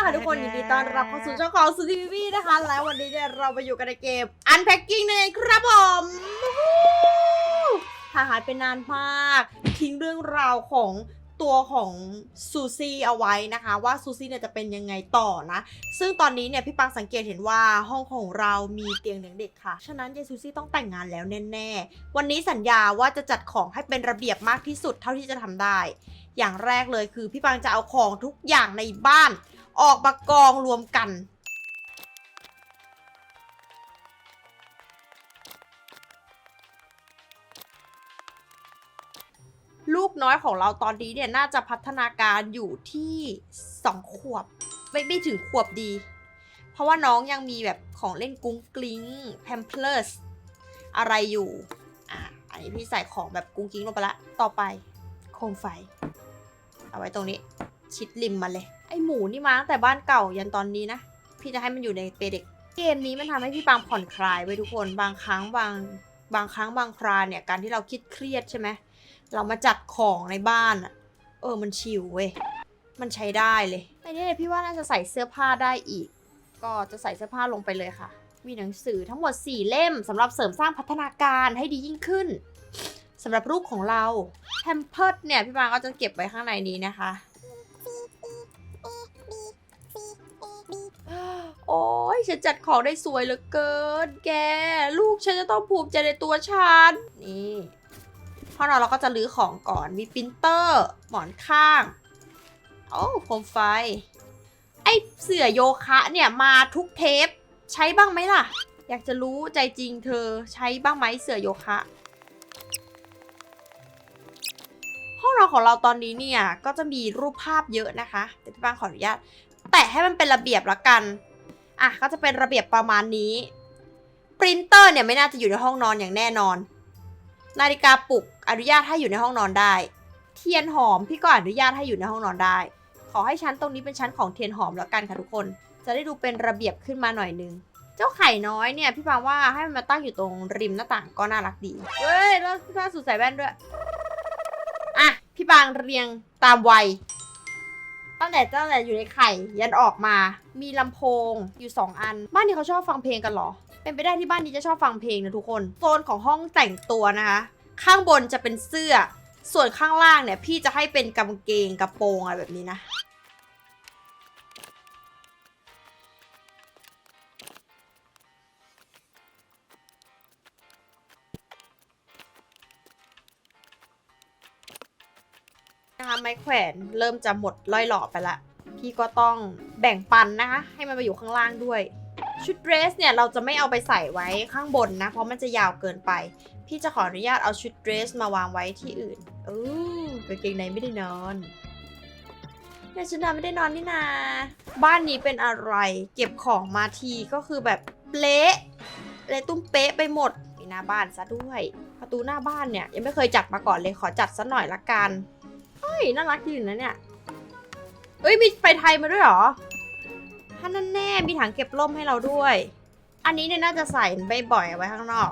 ค่ะทุกคนยินดีต้อนรับเข้าสู่ช่องของสุดีวีนะคะ แล้ววันนี้เนี่ยเราไปอยู่กันในเกม Unpacking นั่นเองครับผมห่างหายไปนานมาก ทิ้งเรื่องราวของตัวของซูซี่เอาไว้นะคะ ว่าซูซี่เนี่ยจะเป็นยังไงต่อนะ ซึ่งตอนนี้เนี่ยพี่ปังสังเกตเห็นว่าห้องของเรามีเตียงเลี้ยงเด็กค่ะ ฉะนั้นเยซูซี่ต้องแต่งงานแล้วแน่ๆ วันนี้สัญญาว่าจะจัดของให้เป็นระเบียบมากที่สุดเท่าที่จะทำได้ อย่างแรกเลยคือพี่ปังจะเอาของทุกอย่างในบ้าน ออกมากองรวมกัน ลูกน้อยของเราตอนนี้เนี่ยน่าจะพัฒนาการอยู่ที่สองขวบ ไม่ไม่ถึงขวบดี เพราะว่าน้องยังมีแบบของเล่นกุ้งกลิ้งแพมเพลสอะไรอยู่ อะ อันนี้พี่ใส่ของแบบกุ้งกิ้งลงไปละ ต่อไป โคมไฟ เอาไว้ตรงนี้ ชิดริมมันเลย ไอหมูนี่มาตั้งแต่บ้านเก่ายันตอนนี้นะ พี่จะให้มันอยู่ในเปเด็ก เกมนี้มันทำให้พี่ปางผ่อนคลายไว้ทุกคน บางครั้งบางบางครั้งบางคราเนี่ยการที่เราคิดเครียดใช่ไหมเรามาจัดของในบ้านอะเออมันชิลเว้ยมันใช้ได้เลยในนี้เนี่ยพี่ว่าน่าจะใส่เสื้อผ้าได้อีก ก็จะใส่เสื้อผ้าลงไปเลยค่ะ มีหนังสือทั้งหมด 4 เล่มสำหรับเสริมสร้างพัฒนาการให้ดียิ่งขึ้นสำหรับลูกของเราแ a มเพิร์ดเนี่ยพี่ปางก็จะเก็บไว้ข้างในนี้นะคะ ฉันจัดของได้สวยเหลือเกิน แก ลูกฉันจะต้องภูมิใจในตัวฉัน นี่ห้องนอนเราก็จะรื้อของก่อน มีปรินเตอร์ หมอนข้าง โอ้โคมไฟ ไอเสื่อโยคะเนี่ยมาทุกเทป ใช้บ้างไหมล่ะ อยากจะรู้ใจจริงเธอใช้บ้างไหมเสื่อโยคะ ห้องนอนของเราตอนนี้เนี่ย ก็จะมีรูปภาพเยอะนะคะแต่พี่ปางขออนุญาตแตะให้มันเป็นระเบียบละกัน อะก็จะเป็นระเบียบประมาณนี้ปรินเตอร์เนี่ยไม่น่าจะอยู่ในห้องนอนอย่างแน่นอน นาฬิกาปลุกอนุญาตให้อยู่ในห้องนอนได้ เทียนหอมพี่ก็อนุญาตให้อยู่ในห้องนอนได้ ขอให้ชั้นตรงนี้เป็นชั้นของเทียนหอมแล้วกันค่ะทุกคน จะได้ดูเป็นระเบียบขึ้นมาหน่อยนึงเจ้าไข่น้อยเนี่ยพี่ปางว่าให้มันมาตั้งอยู่ตรงริมหน้าต่างก็น่ารักดีเฮ้ยแล้วล่าสุดใส่แว่นด้วยอะพี่ปางเรียงตามวัย ตั้งแต่ตั้งแต่อยู่ในไข่ ยันออกมา มีลำโพงอยู่สองอัน บ้านนี้เขาชอบฟังเพลงกันเหรอ เป็นไปได้ที่บ้านนี้จะชอบฟังเพลงนะทุกคนโซนของห้องแต่งตัวนะคะ ข้างบนจะเป็นเสื้อ ส่วนข้างล่างเนี่ยพี่จะให้เป็นกางเกงกระโปรงอะไรแบบนี้นะ ไม้แขวนเริ่มจะหมดล่อยหล่อไปละ พี่ก็ต้องแบ่งปันนะคะ ให้มันมาอยู่ข้างล่างด้วย ชุดเดรสเนี่ยเราจะไม่เอาไปใส่ไว้ข้างบนนะ เพราะมันจะยาวเกินไป พี่จะขออนุญาตเอาชุดเดรสมาวางไว้ที่อื่นเออกางเกงในไม่ได้นอนแม่ชุดนอนไม่ได้นอนนี่นา บ้านนี้เป็นอะไร เก็บของมาทีก็คือแบบเละเละตุ้มเป๊ะไปหมดหน้าบ้านซะด้วย ประตูหน้าบ้านเนี่ยยังไม่เคยจัดมาก่อนเลยขอจัดซะหน่อยละกัน ยน่ารักดีนะเนี่ยเอ้ยมีไฟไทยมาด้วยเหรอท่านั่นแน่มีถังเก็บร่มให้เราด้วย อันนี้เนี่ยน่าจะใส่ไม่บ่อยไว้ข้างนอก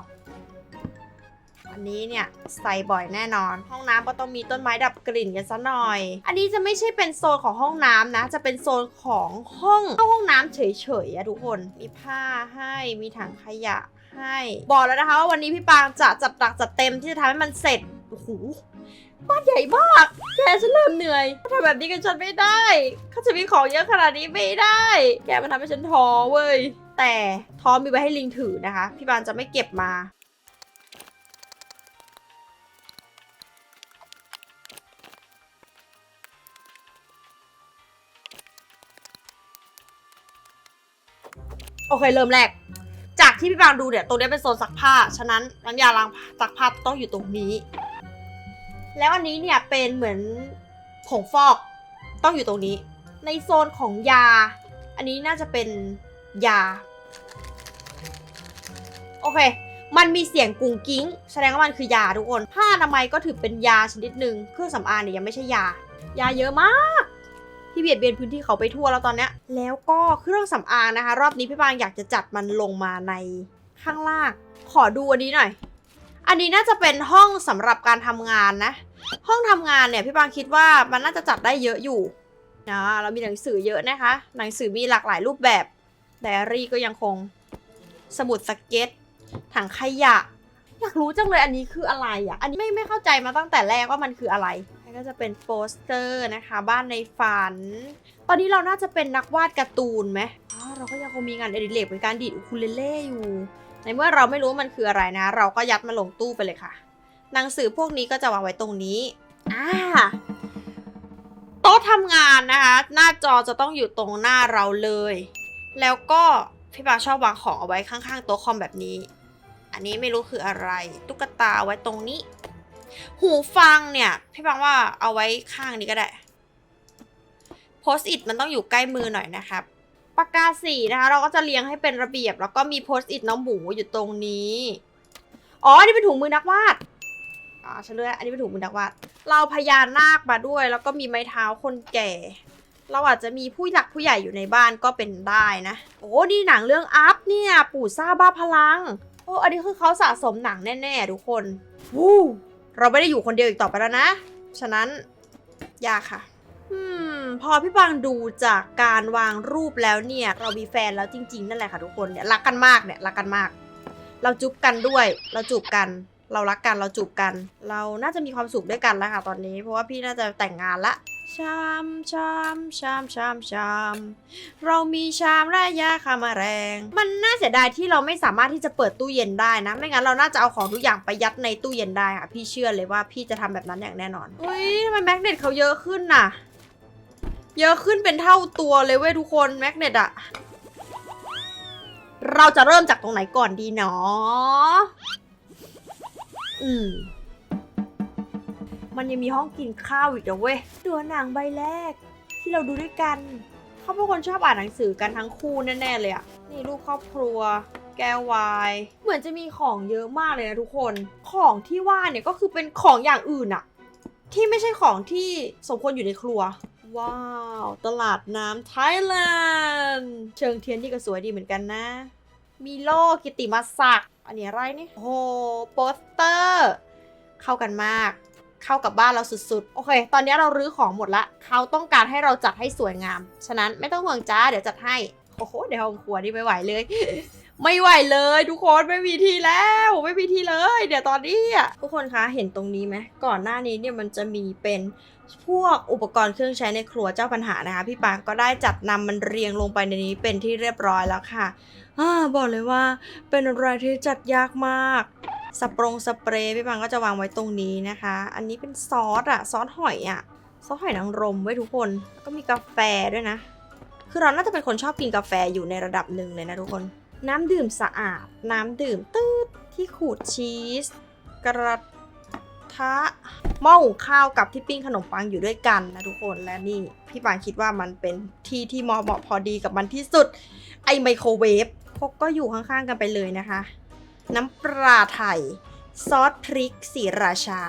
อันนี้เนี่ยใส่บ่อยแน่นอน ห้องน้ำก็ต้องมีต้นไม้ดับกลิ่นกันซะหน่อย อันนี้จะไม่ใช่เป็นโซนของห้องน้ำนะ จะเป็นโซนของห้องเข้าห้องน้ำเฉยๆอะทุกคน มีผ้าให้มีถังขยะให้ บอกแล้วนะคะว่าวันนี้พี่ปางจะจัดตักจัดเต็มที่จะทำให้มันเสร็จโอ้โห บ้านใหญ่มาก แกฉันเริ่มเหนื่อยทำแบบนี้กับฉันไม่ได้เขาจะมีของเยอะขนาดนี้ไม่ได้ แกมันทำให้ฉันท้อเว้ย แต่ท้อมีไว้ให้ลิงถือนะคะ พี่บานจะไม่เก็บมาโอเค เริ่มแรก จากที่พี่บางดูเนี่ย ตรงนี้เป็นโซนซักผ้า ฉะนั้นน้ำยาล้างซักผ้าต้องอยู่ตรงนี้ แล้วอันนี้เนี่ยเป็นเหมือนผงฟอกต้องอยู่ตรงนี้ ในโซนของยา อันนี้น่าจะเป็นยา โอเค มันมีเสียงกุ้งกิ้ง แสดงว่ามันคือยาทุกคน ผ้าอนามัยก็ถือเป็นยาชนิดหนึ่งเครื่องสำอางเนี่ยยังไม่ใช่ยา ยาเยอะมาก ที่เบียดเบียนพื้นที่เขาไปทั่วแล้วตอนเนี้ยแล้วก็เครื่องสำอางนะคะ รอบนี้พี่บางอยากจะจัดมันลงมาในข้างล่าง ขอดูอันนี้หน่อย อันนี้น่าจะเป็นห้องสำหรับการทำงานนะ ห้องทำงานเนี่ยพี่บางคิดว่ามันน่าจะจัดได้เยอะอยู่นะเรามีหนังสือเยอะนะคะ หนังสือมีหลากหลายรูปแบบไดอารี่ก็ยังคง สมุดสเก็ต ถังขยะ อยากรู้จังเลยอันนี้คืออะไรอะ อันนี้ไม่ไม่เข้าใจมาตั้งแต่แรกว่ามันคืออะไรก็จะเป็นโปสเตอร์นะคะ บ้านในฝัน ตอนนี้เราน่าจะเป็นนักวาดการ์ตูนไหมเราก็ยังคงมีงานเอดิเรกเป็นการดีดอูคูเลเล่อยู่ ในเมื่อเราไม่รู้มันคืออะไรนะ เราก็ยัดมาลงตู้ไปเลยค่ะ หนังสือพวกนี้ก็จะวางไว้ตรงนี้อ่าโต๊ะทำงานนะคะ หน้าจอจะต้องอยู่ตรงหน้าเราเลย แล้วก็พี่ปาชอบวางของเอาไว้ข้างๆโต๊ะคอมแบบนี้ อันนี้ไม่รู้คืออะไร ตุ๊กตาเอาไว้ตรงนี้ หูฟังเนี่ย พี่ปังว่าเอาไว้ข้างนี้ก็ได้โพสต์อิทมันต้องอยู่ใกล้มือหน่อยนะครับ ปากกาสีนะคะ เราก็จะเรียงให้เป็นระเบียบ แล้วก็มีโพสต์อิทน้องหมูอยู่ตรงนี้ อ๋ออันนี้เป็นถุงมือนักวาดอ๋อฉันรู้แล้วอันนี้เป็นถุงมือนักวาด เราพญานาคมาด้วย แล้วก็มีไม้เท้าคนแก่ เราอาจจะมีผู้หลักผู้ใหญ่อยู่ในบ้านก็เป็นได้นะ โอ้นี่หนังเรื่องอัพเนี่ยปู่ซ่าบ้าพลัง โอ้อันนี้คือเขาสะสมหนังแน่ๆทุกคนวู้เราไม่ได้อยู่คนเดียวอีกต่อไปแล้วนะ ฉะนั้นยากค่ะ อืมพอพี่บางดูจากการวางรูปแล้วเนี่ย เรามีแฟนแล้วจริง ๆ นั่นแหละค่ะทุกคนเนี่ยรักกันมากเนี่ยรักกันมาก เราจุ๊บกันด้วย เราจูบกัน เรารักกันเราจูบกัน เราน่าจะมีความสุขด้วยกันแล้วค่ะตอนนี้ เพราะว่าพี่น่าจะแต่งงานละชามชามชามชามชามเรามีชามและยาคามาแรง มันน่าเสียดายที่เราไม่สามารถที่จะเปิดตู้เย็นได้นะ ไม่งั้นเราน่าจะเอาของทุกอย่างไปยัดในตู้เย็นได้ค่ะ พี่เชื่อเลยว่าพี่จะทำแบบนั้นอย่างแน่นอนเฮ้ยทำไมแมกเนตเขาเยอะขึ้นน่ะ เยอะขึ้นเป็นเท่าตัวเลยเว้ยทุกคนแมกเนตอะเราจะเริ่มจากตรงไหนก่อนดีเนาะอืม มันยังมีห้องกินข้าวอีกนะเว้ยตัวหนังใบแรก ที่เราดูด้วยกัน เขาเป็นคนชอบอ่านหนังสือกันทั้งคู่แน่ๆเลยอะนี่รูปครอบครัว แก้ววาย เหมือนจะมีของเยอะมากเลยนะทุกคน ของที่ว่าเนี่ยก็คือเป็นของอย่างอื่นอะที่ไม่ใช่ของที่สมควรอยู่ในครัว ว้าว ตลาดน้ำไทยแลนด์เชิงเทียนที่ก็สวยดีเหมือนกันนะ มีโลกิติมศักดิ์อันนี้อะไรนี่โอ้โหโปสเตอร์ เข้ากันมาก เข้ากับบ้านเราสุดๆ โอเค ตอนนี้เรารื้อของหมดละ เขาต้องการให้เราจัดให้สวยงาม ฉะนั้นไม่ต้องห่วงจ้า เดี๋ยวจัดให้ โอ้โหเดี๋ยวห้องครัวนี่ไม่ไหวเลยไม่ไหวเลยทุกคนไม่มีที่แล้วไม่มีที่เลย เดี๋ยวตอนนี้อะทุกคนคะเห็นตรงนี้ไหมก่อนหน้านี้เนี่ยมันจะมีเป็น พวกอุปกรณ์เครื่องใช้ในครัวเจ้าปัญหานะคะพี่ปางก็ได้จัดนำมันเรียงลงไปในนี้เป็นที่เรียบร้อยแล้วค่ะอ่าบอกเลยว่าเป็นอะไรที่จัดยากมากสปรงสเปรย์พี่ปางก็จะวางไว้ตรงนี้นะคะ อันนี้เป็นซอสอะซอสหอยอะซอสหอยนางรมไว้ทุกคนแล้วก็มีกาแฟด้วยนะ คือเราน่าจะเป็นคนชอบกินกาแฟอยู่ในระดับหนึ่งเลยนะทุกคน น้ำดื่มสะอาด น้ำดื่มตืดที่ขูดชีส กระ ทะหม้อหุงข้าวกับที่ปิ้งขนมปังอยู่ด้วยกันนะทุกคนและนี่พี่ปางคิดว่ามันเป็นที่ที่เหมาะพอดีกับมันที่สุด ไอไมโครเวฟพกก็อยู่ข้างๆกันไปเลยนะคะ น้ำปลาไทย ซอสพริกสีราชา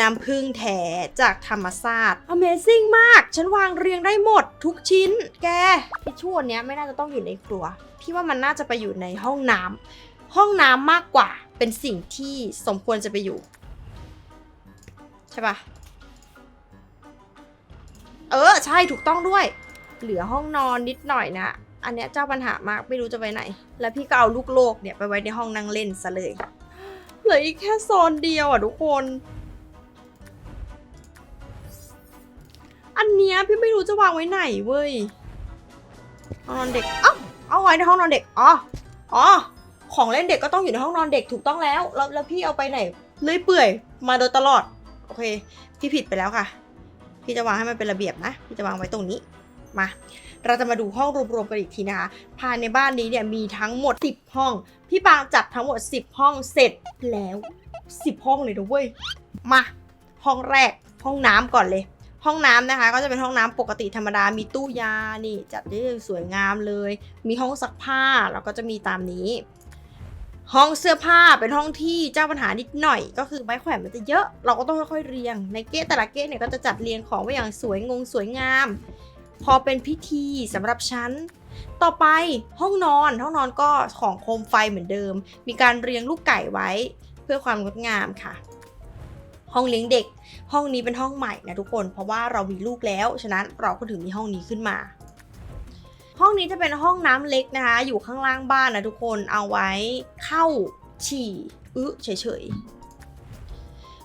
น้ำผึ้งแท้จากธรรมชาติ Amazing มาก ฉันวางเรียงได้หมดทุกชิ้น แกทิชชู่อันเนี้ยไม่น่าจะต้องอยู่ในครัว พี่ว่ามันน่าจะไปอยู่ในห้องน้ำห้องน้ำมากกว่าเป็นสิ่งที่สมควรจะไปอยู่ ใช่ปะเออ ใช่ถูกต้องด้วย เหลือห้องนอนนิดหน่อยนะ อันเนี้ยเจ้าปัญหามากไม่รู้จะไปไหน แล้วพี่ก็เอาลูกโลกเนี่ยไปไว้ในห้องนั่งเล่นซะเลย เหลืออีกแค่โซนเดียวอะทุกคน อันเนี้ยพี่ไม่รู้จะวางไว้ไหนเว้ย ห้องนอนเด็ก เอ้าเอาไว้ในห้องนอนเด็ก อ๋อ อ๋อ ของเล่นเด็กก็ต้องอยู่ในห้องนอนเด็กถูกต้องแล้ว แล้วแล้วพี่เอาไปไหนเลื่อยเปื่อยมาโดยตลอด เคพี่ผิดไปแล้วค่ะ พี่จะวางให้มันเป็นระเบียบนะ พี่จะวางไว้ตรงนี้มา เราจะมาดูห้องรวมๆกันอีกทีนะคะ ภายในบ้านนี้เนี่ยมีทั้งหมด 10 ห้อง พี่ปางจัดทั้งหมด 10 ห้องเสร็จแล้ว 10 ห้องเลยนะเว้ย มา ห้องแรกห้องน้ำก่อนเลย ห้องน้ำนะคะ ก็จะเป็นห้องน้ำปกติธรรมดา มีตู้ยา นี่ จัดได้สวยงามเลย มีห้องซักผ้า แล้วก็จะมีตามนี้ ห้องเสื้อผ้าเป็นห้องที่เจ้าปัญหานิดหน่อย ก็คือไม้แขวนมันจะเยอะ เราก็ต้องค่อยๆเรียง ในเก๊แต่ละเก๊เนี่ยก็จะจัดเรียงของไว้อย่างสวยงงสวยงาม พอเป็นพิธีสำหรับฉันต่อไปห้องนอนห้องนอนก็ของโคมไฟเหมือนเดิม มีการเรียงลูกไก่ไว้ เพื่อความงดงามค่ะ ห้องเลี้ยงเด็ก ห้องนี้เป็นห้องใหม่นะทุกคน เพราะว่าเรามีลูกแล้ว ฉะนั้นเราก็ถึงมีห้องนี้ขึ้นมา ห้องนี้จะเป็นห้องน้ำเล็กนะคะ อยู่ข้างล่างบ้านนะทุกคนเอาไว้เข้าฉี่อึเฉยๆ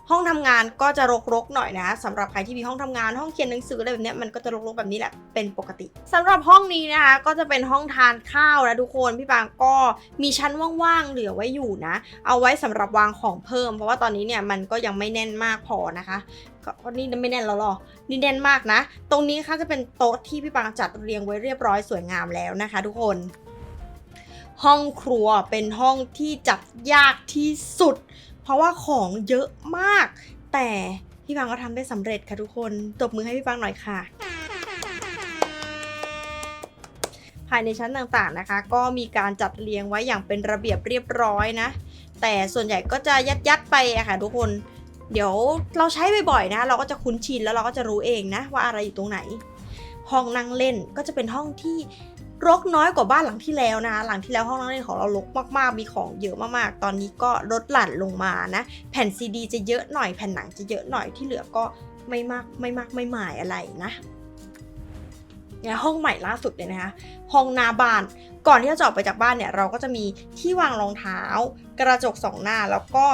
ห้องทำงานก็จะรกๆหน่อยนะสำหรับใครที่มีห้องทำงานห้องเขียนหนังสืออะไรแบบนี้มันก็จะรกๆแบบนี้แหละเป็นปกติสำหรับห้องนี้นะคะก็จะเป็นห้องทานข้าวนะทุกคนพี่ปางก็มีชั้นว่างๆเหลือไว้อยู่นะ เอาไว้สำหรับวางของเพิ่ม เพราะว่าตอนนี้เนี่ยมันก็ยังไม่แน่นมากพอนะคะก็ก็นี่ไม่แน่นแล้วหรอ นี่แน่นมากนะ ตรงนี้ค่ะจะเป็นโต๊ะที่พี่ปางจัดเรียงไว้เรียบร้อยสวยงามแล้วนะคะ ทุกคน ห้องครัวเป็นห้องที่จัดยากที่สุด เพราะว่าของเยอะมาก แต่พี่ปังก็ทำได้สำเร็จค่ะทุกคนตบมือให้พี่ปังหน่อยค่ะภายในชั้นต่างๆนะคะ ก็มีการจัดเรียงไว้อย่างเป็นระเบียบเรียบร้อยนะ แต่ส่วนใหญ่ก็จะยัดๆไปอะค่ะทุกคน เดี๋ยวเราใช้บ่อยๆนะ เราก็จะคุ้นชินแล้วเราก็จะรู้เองนะว่าอะไรอยู่ตรงไหน ห้องนั่งเล่นก็จะเป็นห้องที่ รกน้อยกว่าบ้านหลังที่แล้วนะคะหลังที่แล้วห้องนั่งเล่นของเรารกมากๆ มีของเยอะมากๆ ตอนนี้ก็ลดหลั่นลงมานะ แผ่นซีดีจะเยอะหน่อย แผ่นหนังจะเยอะหน่อย ที่เหลือก็ไม่มากไม่มากไม่หมายอะไรนะเนี่ยห้องใหม่ล่าสุดเลยนะคะ ห้องหน้าบ้าน ก่อนที่จะออกไปจากบ้านเนี่ยเราก็จะมีที่วางรองเท้า กระจกสองหน้าแล้วก็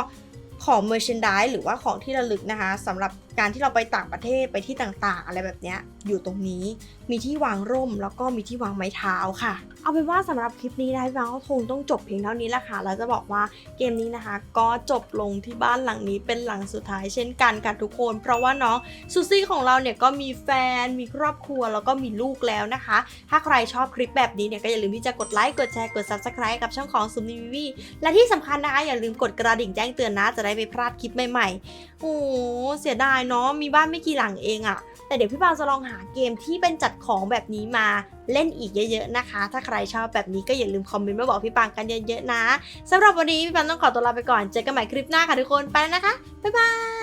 ของเมอร์เชนด s หรือว่าของที่ระลึกนะคะสำหรับการที่เราไปต่างประเทศไปที่ต่างๆ อะไรแบบเนี้ยอยู่ตรงนี้มีที่วางร่มแล้วก็มีที่วางไม้เท้าค่ะ เอาเป็นว่าสำหรับคลิปนี้นะพี่บางก็คงต้องจบเพียงเท่านี้แหละค่ะแล้วจะบอกว่าเกมนี้นะคะ ก็จบลงที่บ้านหลังนี้เป็นหลังสุดท้ายเช่นกันค่ะทุกคน เพราะว่าน้องซูซี่ของเราเนี่ยก็มีแฟนมีครอบครัวแล้วก็มีลูกแล้วนะคะ ถ้าใครชอบคลิปแบบนี้เนี่ยก็อย่าลืมที่จะกดไลค์กดแชร์กด subscribe กับช่องของซูมนีวีและที่สำคัญนะคะอย่าลืมกดกระดิ่งแจ้งเตือนนะจะได้ไม่พลาดคลิปใหม่ๆโอ้เสียดายเนาะมีบ้านไม่กี่หลังเองอะแต่เดี๋ยวพี่ปาจะลองหาเกมที่เป็นจัดของแบบนี้มาเล่นอีกเยอะๆนะคะ ถ้าใครชอบแบบนี้ก็อย่าลืมคอมเมนต์มาบอกพี่ปางกันเยอะๆนะสำหรับวันนี้พี่ปางต้องขอตัวลาไปก่อนเจอกันใหม่คลิปหน้าค่ะทุกคนไปแล้วนะคะบ๊ายบาย